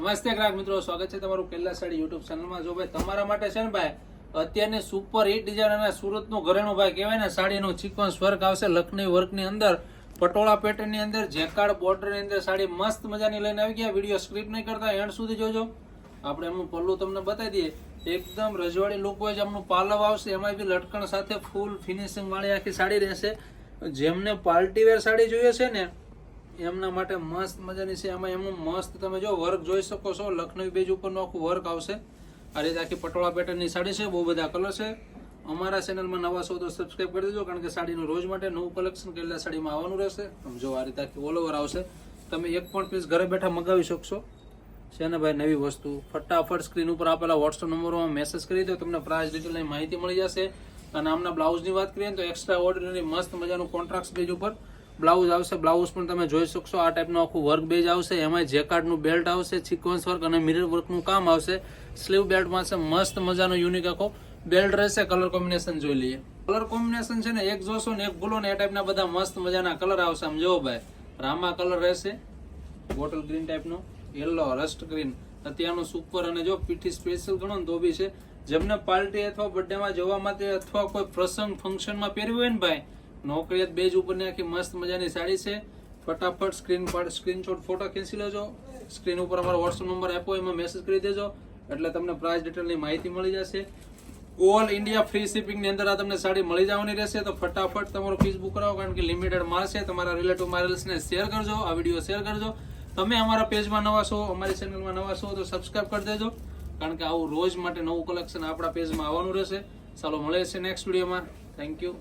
નમસ્તે ગ્રાહક મિત્રો, સ્વાગત છે તમારું કેલ્લા સાડી યુટ્યુબ ચેનલમાં જો ભાઈ તમારા માટે છે ને ભાઈ, અત્યારની સુપર હિટ ડિઝાઇન અને સુરતનું ઘરેણું ભાઈ કહેવાય ને, સાડીનું સિક્વન્સ વર્ક આવશે લખની વર્કની અંદર, પટોળા પેટર્નની અંદર જેકાર્ડ બોર્ડરની અંદર સાડી મસ્ત મજાની લઈને આવી ગયા. વીડિયો સ્ક્રિપ્ટ નહીં કરતા, એન્ડ સુધી જોજો. આપણે એમનું પલ્લું તમને બતાવી દઈએ. એકદમ રજવાડી લુક હોય એમનું પાલવ આવશે એમાં બી લટકણ સાથે ફૂલ ફિનિશિંગ વાળી આખી સાડી રહેશે. જેમને પાર્ટીવેર સાડી જોઈએ છે ને એમના માટે મસ્ત મજાની છે. એમાં એમનું મસ્ત તમે જો વર્ક જોઈ શકો છો. લખનવી બેજ ઉપરનું આખું વર્ક આવશે. આ રીતે આખી પટોળા પેટર્નની સાડી છે. બહુ બધા કલર છે. અમારા ચેનલમાં નવા છો તો સબસ્ક્રાઇબ કરી દેજો, કારણ કે સાડીનું રોજ માટે નવું કલેક્શન કેટલા સાડીમાં આવવાનું રહેશે. તમે જો આ રીતે આખી ઓલ ઓવર આવશે. તમે એક પણ પીસ ઘરે બેઠા મગાવી શકશો. છે ને ભાઈ નવી વસ્તુ? ફટાફટ સ્ક્રીન ઉપર આપેલા વોટ્સઅપ નંબરમાં મેસેજ કરી દો. તમને પ્રાઇસ ડિટેલની માહિતી મળી જશે. અને આમના બ્લાઉઝની વાત કરીએ તો એક્સ્ટ્રા ઓર્ડરની મસ્ત મજાનું કોન્ટ્રાક્ટ પેજ ઉપર બ્લાઉઝ આવશે, બ્લાઉઝ પણ તમે જોઈ શકશો. આ ટાઈપનું આખું વર્ક બેજ આવશે. એમાં જેકાર્ડનું બેલ્ટ આવશે સિક્વન્સ વર્ક અને મિરર વર્કનું કામ આવશે. સ્લીવ બેલ્ટમાં છે મસ્ત મજાનો યુનિક આખો બેલ્ટ રહેશે. કલર કોમ્બિનેશન જોઈ લઈએ. કલર કોમ્બિનેશન છે ને, એક જોશો ને, એક ભૂલો ને, એ ટાઈપના બધા મસ્ત મજાના કલર આવશે. આમ જોવો ભાઈ, રામા કલર રહેશે. બોટલ ગ્રીન ટાઈપનો યલો રસ્ટ ગ્રીન અત્યારનું સુપર અને જો પીઠી સ્પેશિયલ ગણો ને તો બી છે. જેમને પાર્ટી અથવા બર્થડેમાં જવા માટે અથવા કોઈ પ્રસંગ ફંક્શનમાં પહેરવી હોય ને ભાઈ નોકરિયાત બેજ ઉપરની આખી મસ્ત મજાની સાડી છે. ફટાફટ સ્ક્રીન પર સ્ક્રીનશોટ, ફોટો ખેંચી લેજો. સ્ક્રીન ઉપર અમારો વોટ્સઅપ નંબર આપો એમાં મેસેજ કરી દેજો. એટલે તમને પ્રાઇસ ડિટેલની માહિતી મળી જશે. ઓલ ઇન્ડિયા ફ્રી શિપિંગની અંદર આ તમને સાડી મળી જવાની રહેશે. તો ફટાફટ તમારો પીસ બુક કરાવો, કારણ કે લિમિટેડ માલ છે. તમારા રિલેટિવ મારેલ્સને શેર કરજો, આ વીડિયો શેર કરજો. તમે અમારા પેજમાં નવા છો, અમારી ચેનલમાં નવા છો, તો સબસ્ક્રાઇબ કરી દેજો. કારણ કે આવું રોજ માટે નવું કલેક્શન આપણા પેજમાં આવવાનું રહેશે. ચાલો મળે છે નેક્સ્ટ વિડીયોમાં થેન્ક યુ